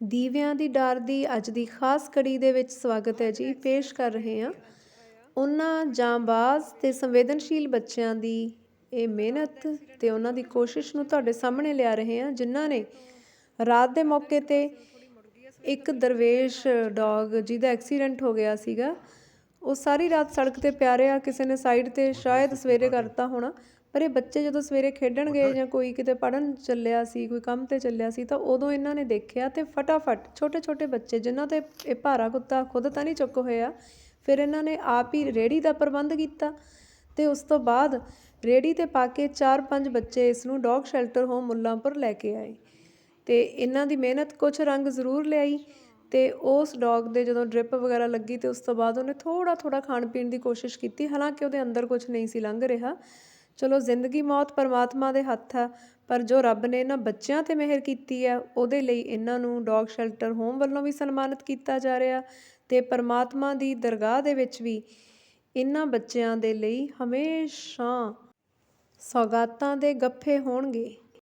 ਦੀਵਿਆਂ ਦੀ ਡਾਰ ਦੀ ਅੱਜ ਦੀ ਖਾਸ ਕੜੀ ਦੇ ਵਿੱਚ ਸਵਾਗਤ ਹੈ ਜੀ। ਪੇਸ਼ ਕਰ ਰਹੇ ਹਾਂ ਉਹਨਾਂ ਜਾਂਬਾਜ਼ ਤੇ ਸੰਵੇਦਨਸ਼ੀਲ ਬੱਚਿਆਂ ਦੀ ਇਹ ਮਿਹਨਤ ਤੇ ਉਹਨਾਂ ਦੀ ਕੋਸ਼ਿਸ਼ ਨੂੰ ਤੁਹਾਡੇ ਸਾਹਮਣੇ ਲਿਆ ਰਹੇ ਹਾਂ, ਜਿਨ੍ਹਾਂ ਨੇ ਰਾਤ ਦੇ ਮੌਕੇ ਤੇ ਇੱਕ ਦਰਵੇਸ਼ ਡੌਗ ਜਿਹਦਾ ਐਕਸੀਡੈਂਟ ਹੋ ਗਿਆ ਸੀਗਾ। ਉਹ ਸਾਰੀ ਰਾਤ ਸੜਕ ਤੇ ਪਿਆ ਰਿਹਾ, ਕਿਸੇ ਨੇ ਸਾਈਡ ਤੇ ਸ਼ਾਇਦ ਸਵੇਰੇ ਕਰਤਾ ਹੋਣਾ। ਪਰ ਇਹ ਬੱਚੇ ਜਦੋਂ ਸਵੇਰੇ ਖੇਡਣ ਗਏ ਜਾਂ ਕੋਈ ਕਿਤੇ ਪੜਨ ਚੱਲਿਆ ਸੀ ਕੋਈ ਕੰਮ ਤੇ ਚੱਲਿਆ ਸੀ ਤਾਂ ਉਦੋਂ ਇਹਨਾਂ ਨੇ ਦੇਖਿਆ ਤੇ ਫਟਾਫਟ ਛੋਟੇ ਛੋਟੇ ਬੱਚੇ ਜਿਨ੍ਹਾਂ ਤੇ ਇਹ ਭਾਰਾ ਕੁੱਤਾ ਖੁਦ ਤਾਂ ਨਹੀਂ ਚੁੱਕ ਹੋਇਆ ਫਿਰ ਇਹਨਾਂ ਨੇ ਆਪ ਹੀ ਰੇੜੀ ਦਾ ਪ੍ਰਬੰਧ ਕੀਤਾ ਤੇ ਉਸ ਤੋਂ ਬਾਅਦ ਰੇੜੀ ਤੇ ਪਾ ਕੇ 4-5 ਬੱਚੇ ਇਸ ਨੂੰ ਡੌਗ ਸ਼ੈਲਟਰ ਹੋਮ ਮੁੱਲਾਂਪੁਰ ਲੈ ਕੇ ਆਏ ਤੇ ਇਹਨਾਂ ਦੀ ਮਿਹਨਤ ਕੁਝ ਰੰਗ ਜ਼ਰੂਰ ਲਿਆਈ ਤੇ ਉਸ ਡੌਗ ਦੇ ਜਦੋਂ ਡ੍ਰਿਪ ਵਗੈਰਾ ਲੱਗੀ ਤੇ ਉਸ ਤੋਂ ਬਾਅਦ ਉਹਨੇ ਥੋੜਾ ਥੋੜਾ ਖਾਣ ਪੀਣ ਦੀ ਕੋਸ਼ਿਸ਼ ਕੀਤੀ ਹਾਲਾਂਕਿ ਉਹਦੇ ਅੰਦਰ ਕੁਝ ਨਹੀਂ ਸੀ ਲੰਘ ਰਿਹਾ ਚਲੋ ਜ਼ਿੰਦਗੀ ਮੌਤ ਪਰਮਾਤਮਾ ਦੇ ਹੱਥ ਆ, ਪਰ ਜੋ ਰੱਬ ਨੇ ਇਹਨਾਂ ਬੱਚਿਆਂ ਤੇ ਮਿਹਰ ਕੀਤੀ ਹੈ ਉਹਦੇ ਲਈ ਇਹਨਾਂ ਨੂੰ ਡੌਗ ਸ਼ੈਲਟਰ ਹੋਮ ਵੱਲੋਂ ਵੀ ਸਨਮਾਨਿਤ ਕੀਤਾ ਜਾ ਰਿਹਾ ਤੇ ਪਰਮਾਤਮਾ ਦੀ ਦਰਗਾਹ ਦੇ ਵਿੱਚ ਵੀ ਇਹਨਾਂ ਬੱਚਿਆਂ ਦੇ ਲਈ ਹਮੇਸ਼ਾ ਸੌਗਾਤਾਂ ਦੇ ਗੱਫੇ ਹੋਣਗੇ।